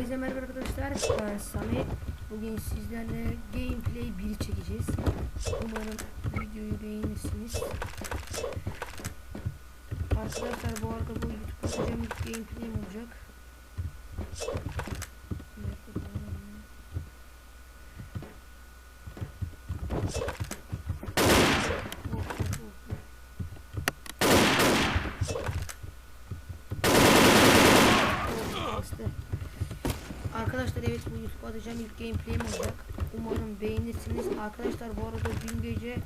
Herkese merhaba arkadaşlar. Ben Sami. Bugün sizlerle gameplay 1'i çekeceğiz. Umarım videoyu beğenirsiniz. Arkadaşlar bu arada bu YouTube atacağım ilk gameplay'im olacak. Bu Arkadaşlar evet bu YouTube atacağım ilk gameplay'im olacak. Umarım beğenirsiniz. Arkadaşlar bu arada dün gece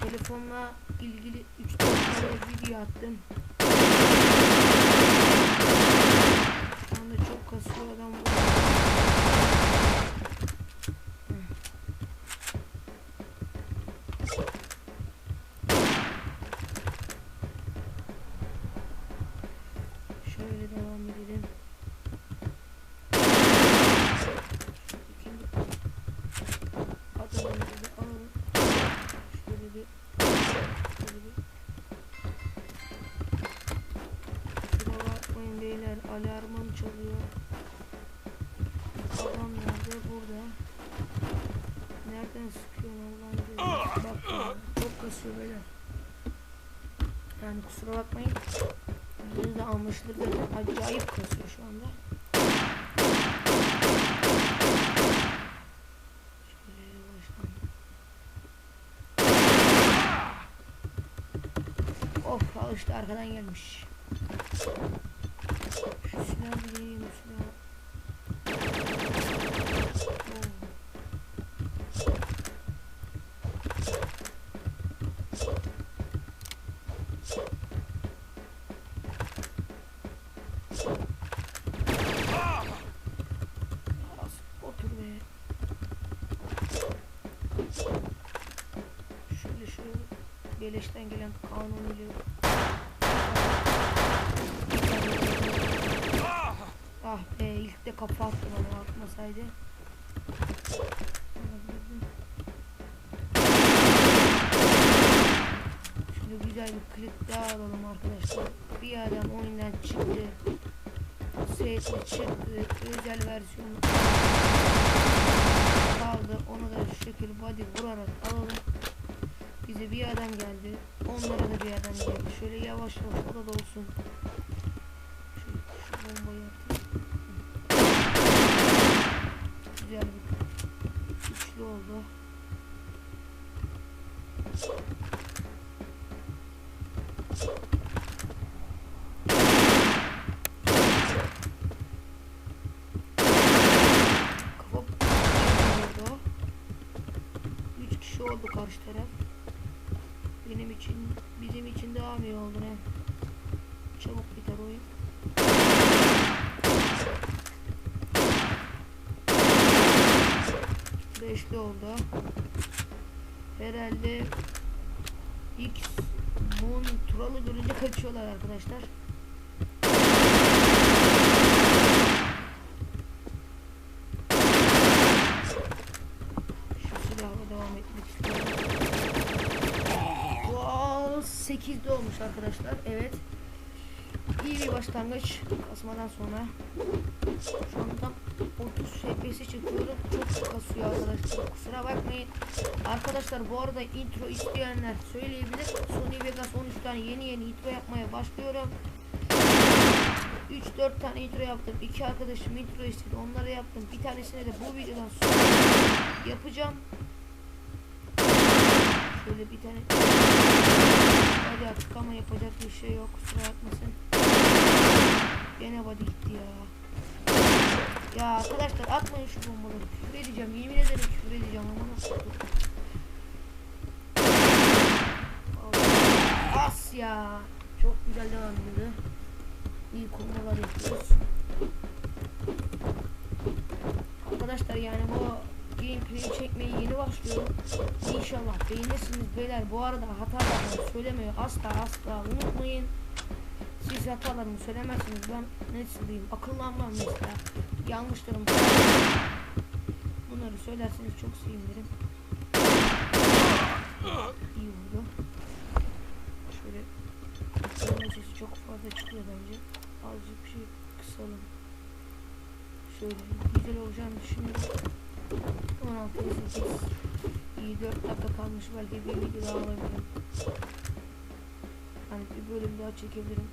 telefonla ilgili 3-4 tane video attım. Şu anda çok kasıyor adam. Şöyle çalıyor. Adam nerede? Burada. Nereden sıkıyorsun Allah'ın izniyle? Bak çok kasıyor beyler. Yani kusura bakmayın. Yüzünüz de anlaşılır zaten acayip kasıyor şu anda. Of işte arkadan gelmiş. Şu silah bir deneyeyim bu silah. Oo. Az otur be. Şöyle şu beleşten gelen kanun ile Ah be ilk de kafa attı bana atmasaydı. Şimdi güzel bir klip daha alalım arkadaşlar. Bir adam oyundan çıktı. Sesli çıktı. Özel versiyonu kaldı. Onu da şu şekilde body vurarak alalım. Bize bir adam geldi. Onlara da bir adam geldi. Şöyle yavaş yavaş o da dolsun. Şu, şu bombayı atayım. Güzel bir üçlü oldu. Kafa oldu. Üç kişi oldu karşı taraf. İçin, bizim için daha iyi oldu ne? Çabuk biter oyun. Beşli oldu. Herhalde X Moon Tural'ı görünce kaçıyorlar arkadaşlar. 8'de olmuş arkadaşlar. Evet. İyi bir başlangıç kasmadan sonra. Şu anda 30 FPS'e çıkıyorum. Çok kasıyor arkadaşlar. Kusura bakmayın. Arkadaşlar bu arada intro isteyenler söyleyebilir. Sony Vegas 13'ten yeni yeni intro yapmaya başlıyorum. 3-4 tane intro yaptım. İki arkadaşım intro istedi. Onları yaptım. Bir tanesini de bu videodan sonra yapacağım. Şöyle bir tane Hadi artık ama yapacak bir şey yok. Kusura bakmasın. Gene body gitti ya. Ya arkadaşlar atmayın şu bombaları. Küfür edeceğim. Yemin ederim küfür edeceğim ama nasıl? As ya. Çok güzel devam ediyordu. İyi konular yapıyoruz. Arkadaşlar yani bu gameplay çekmeye yeni başlıyorum. İnşallah beğenirsiniz beyler. Bu arada hatalarımı söylemiyor. Asla asla unutmayın. Siz hatalarımı söylemezsiniz. Ben ne söyleyeyim? Akıllanmam mesela. Yanlışlarım. Bunları söylerseniz çok sevinirim. İyi oldu. Şöyle sesi çok fazla çıkıyor bence. Azıcık bir şey kısalım. Şöyle güzel olacağını düşünüyorum. 16 8 İyi 4 dakika kalmış. Belki bir video daha alabilirim. Hani bir bölüm daha çekebilirim.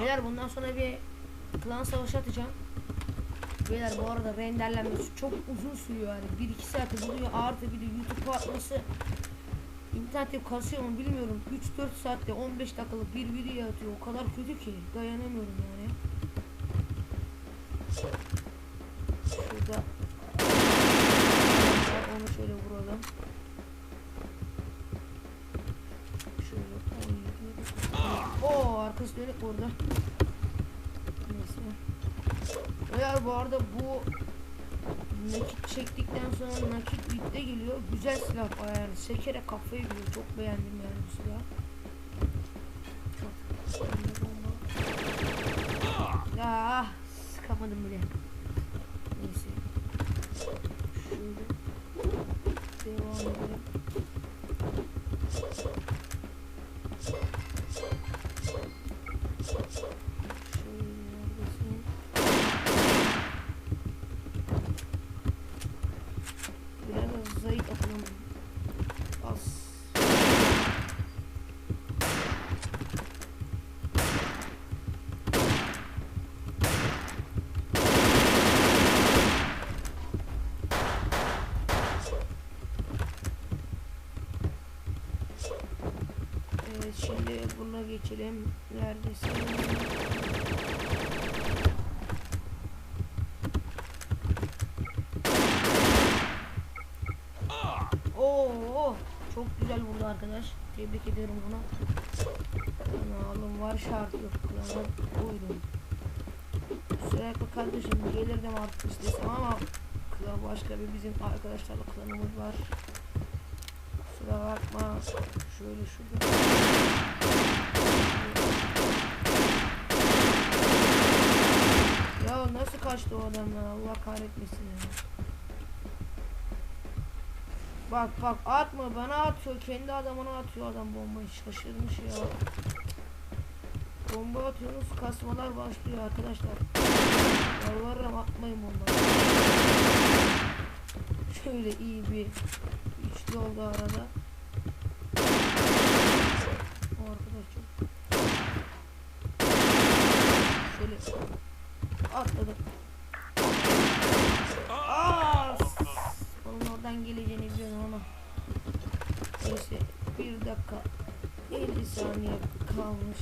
Beyler bundan sonra bir klan savaşı atacağım. Beyler bu arada renderlenmesi çok uzun sürüyor. Yani 1-2 saate buluyor artı bir de YouTube'a atması İnternette kasıyor mu bilmiyorum. 3-4 saatte 15 dakikalık bir video atıyor. O kadar kötü ki dayanamıyorum yani Şurada onu şöyle vuralım Şöyle 17 Oo arkası dönük burada Neyse Eğer bu arada bu nakit çektikten sonra nakit bitte geliyor. Güzel silah bayağı. Sekere kafayı yiyor. Çok beğendim yani bu silahı. Çok. Bomba. Ah, sıkamadım bile. Az. Evet şimdi buna geçelim. Neredesin? Oo, çok güzel vurdu arkadaş. Tebrik ediyorum buna. Kanalım var şart yok. Kanal buyurun. Sürekli kardeşim gelirdim artık istesem ama klan başka bir bizim arkadaşlarla klanımız var. Kusura bakma. Şöyle şurada. Ya nasıl kaçtı o adam ya? Allah kahretmesin ya. Bak bak atma bana atıyor kendi adamına atıyor adam bombayı şaşırmış ya. Bomba atıyorsunuz kasmalar başlıyor arkadaşlar. Yalvarırım atmayın bombayı. Şöyle iyi bir üçlü oldu arada. O arkadaş çok. Şöyle atladım. Aa! Onun oradan geleceğini biliyordum ama. Neyse bir dakika 50 saniye kalmış.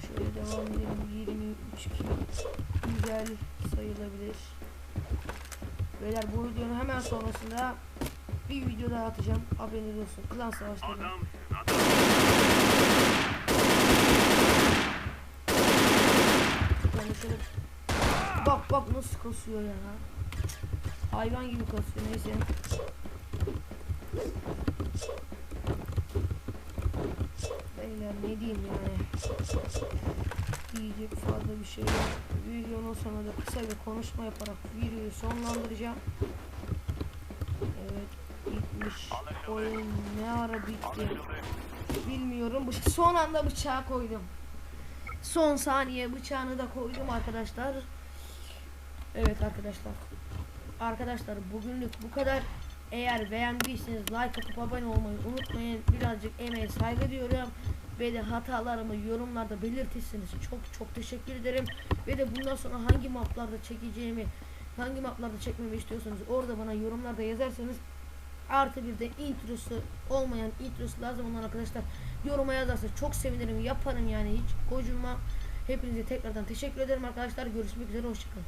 Şöyle devam edelim. 23 kill. Güzel sayılabilir. Beyler bu videonun hemen sonrasında bir video daha atacağım. Haberiniz olsun. Klan savaşları. Bak bak nasıl kasıyor ya. Hayvan gibi kasıyor neyse. Beyler ne diyeyim yani. Diyecek fazla bir şey yok. Videonun sonunda kısa bir konuşma yaparak videoyu sonlandıracağım. Evet bitmiş. Oyun ne ara bitti. Bilmiyorum. Son anda bıçağı koydum. Son saniye bıçağını da koydum arkadaşlar. Evet arkadaşlar. Arkadaşlar bugünlük bu kadar. Eğer beğendiyseniz like atıp abone olmayı unutmayın. Birazcık emeğe saygı diyorum. Ve de hatalarımı yorumlarda belirtirseniz çok çok teşekkür ederim. Ve de bundan sonra hangi maplarda çekeceğimi, hangi maplarda çekmemi istiyorsanız orada bana yorumlarda yazarsanız artı bir de introsu olmayan introsu lazım olan arkadaşlar yoruma yazarsa çok sevinirim yaparım yani. Hiç kocuma. Hepinize tekrardan teşekkür ederim arkadaşlar. Görüşmek üzere hoşçakalın